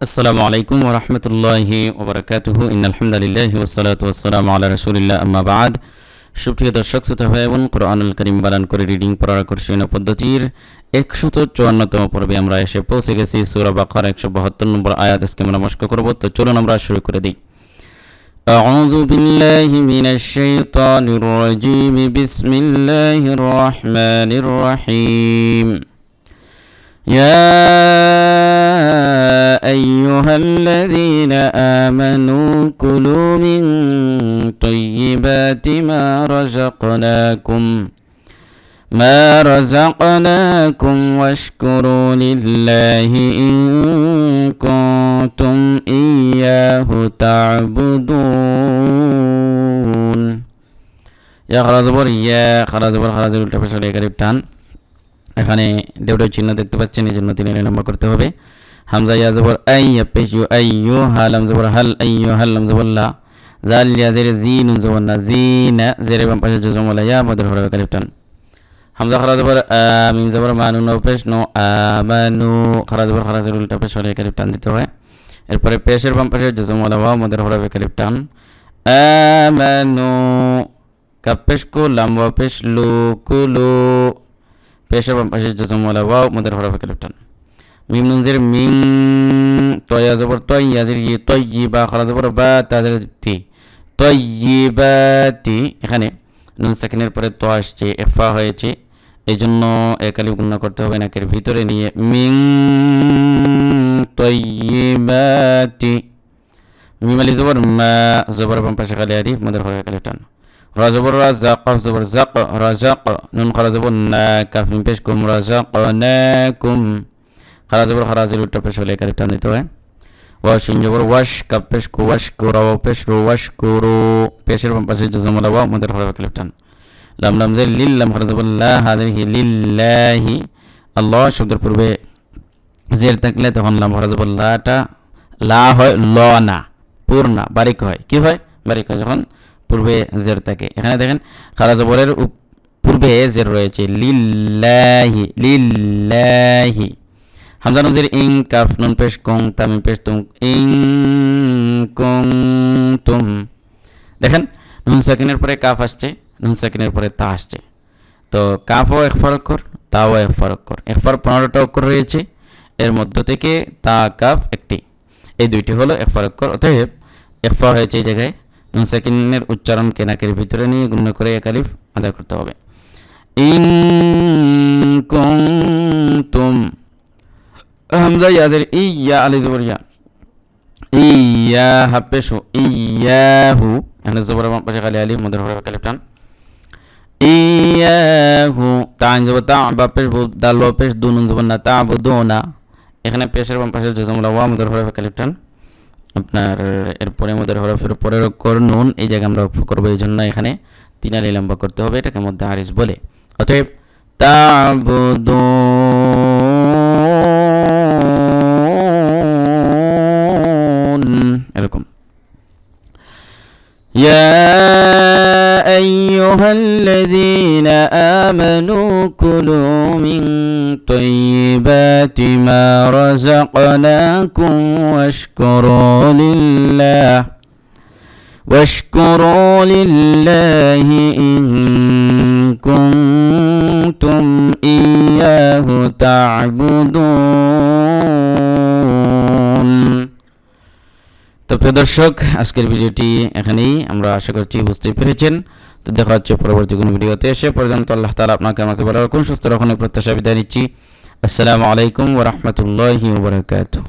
আসসালামু আলাইকুম ওরহমতুল্লাহি ওবরাকাতুহু ইন আলহামদুলিল্লাহি ওয়াসসালাতু ওয়াসসালামু আলা রাসূলিল্লাহ আম্মা বাদ সুপ্রিয় দর্শক শ্রোতা ভাই এবং কোরআনুল করিম বানান করে রিডিং পড়ার আকর্ষণীয় পদ্ধতির একশত চুয়ান্নতম পর্বে আমরা এসে পৌঁছে গেছি সূরা বাকার একশো বাহাত্তর নম্বর আয়াত আজকে আমরা নমস্কার করবো তো চলুন আমরা শুরু করে দিই أعوذ بالله من الشيطان الرجيم بسم الله الرحمن الرحيم يا أيها الذين آمنوا كلوا من طيبات ما رزقناكم ما رزقناكم واشكروا لله إن كنتم إياه تعبدون يا خلاص بور يا خلاص بور خلاص بور تفسير টান এখানে ডেউটের চিহ্ন দেখতে পাচ্ছেন, এই জন্য তিনি নম্বর করতে হবে। হামজা ইয়া জবর, আই ইউ আই ইউ হালাম জবর, হাল আই ইউ হালাম জবর, লা জাল ইয়া জেরে জিন জবর, না জিনা জেরে বাম পাশে জজম ওলা ইয়া মদের হবে কালিফটান হামজা খারা জবর মিম জবর, মানু নো পেশ, নো আমানু। খারা জবর, খারা উল্টা পেশ হলে কালিফটান দিতে হয়। এরপরে পেশের বাম পাশে জজম ওলা ওয়া মদের হবে কালিফটান আমানু, কাপেশ কো লাম ওয়া পেশ, লু কুলু পেশের বাম পাশে জজম ওয়াও, মদের হরফে কালিফটান মিম নুনজের মিং তয়া জবর তয়, ইয়াজের ই তয় বা খরা জবর বা তাদের তি। তয় বা এখানে নুন সেকেন্ডের পরে তো আসছে, এফা হয়েছে। এই জন্য একালি গুণ করতে হবে নাকের ভিতরে নিয়ে। মিং তৈবাতি মিমালি জবর, মা, জবর বাম পাশে খালি আরি মদের হরফে কালিফটান রাজবর রাজাক জবর জাক রাজাক নুন খরা জবর না কাফ মিম পেশ কুম রাজাক না কুম খারা জবর খারা জির উল্টা পেশ হলে একারে টান দিতে হয় ওয়াশ ইন জবর ওয়াশ কাপ কু ওয়াশ কুরা ওয়া পেশ রু ওয়াশ কুরু পেশের বাম পাশে জজমলা ওয়া মদের হরফে কালিফ টান লাম লাম জে লিল লাম খারা জবর লা হাদিহি আল্লাহ শব্দের পূর্বে জের থাকলে তখন লাম খারা লাটা লা হয় ল না পূর্ণা বারিক হয় কি হয় বারিক হয় যখন পূর্বে জের থাকে। এখানে দেখেন খারা জবরের পূর্বে জের রয়েছে। লিল্লাহি লিল্লাহি। হামজা নজির, ইং, কাফ, নুন, পেশ, কং, তামি, পেশ, তুম, ইং, কং, তুম। দেখেন, নুন সাকিনের পরে কাফ আসছে, নুন সাকিনের পরে তা আসছে। তো কাফও এক অক্ষর, তাও এক অক্ষর। একফার পনেরোটা অক্ষর রয়েছে, এর মধ্য থেকে তা, কাফ, একটি। এই দুইটি হলো একফার অক্ষর। অতএব একফা হয়েছে এই জায়গায় সাকিনের উচ্চারণ কেনাকের ভিতরে নিয়ে গুণ করে একালিফ আদায় করতে হবে। ইং তুম হামজা ইয়াজের ইয়া আলি জবর ইয়া। হাপেশু ইয়াহু। এখানে জবর পাশে খালি আলি মদের হরে কালিফ টান ইয়াহু তান জবর, তা, বা পেশ দাল, বা পেশ দুনুন জবর না, তা বুদুনা এখানে পেশের বাম পাশে জজমলা ওয়া মদের হরে কালিফ টান আপনার, এরপরে আমাদের হরফের পরের অক্ষর নুন, এই জায়গায় আমরা অক্ষ করব এই জন্য এখানে তিন আলি লম্বা করতে হবে, এটাকে মধ্যে আরিস বলে। অতএব, তাবুদু এরকম। يا أيها الذين آمنوا كلوا من طيبات ما رزقناكم واشكروا لله واشكروا لله إن كنتم إياه تعبدون তো প্রিয় দর্শক, আজকের ভিডিওটি এখানেই। আমরা আশা করছি বুঝতে পেরেছেন। তো দেখা হচ্ছে পরবর্তী কোনো ভিডিওতে। এসে পর্যন্ত আল্লাহ তালা আপনাকে আমাকে ভালো রাখুন, সুস্থ রাখুন প্রত্যাশা বিদায় নিচ্ছি। আসসালামু আলাইকুম ওরহমতুল্লাহি ওবরাকাতু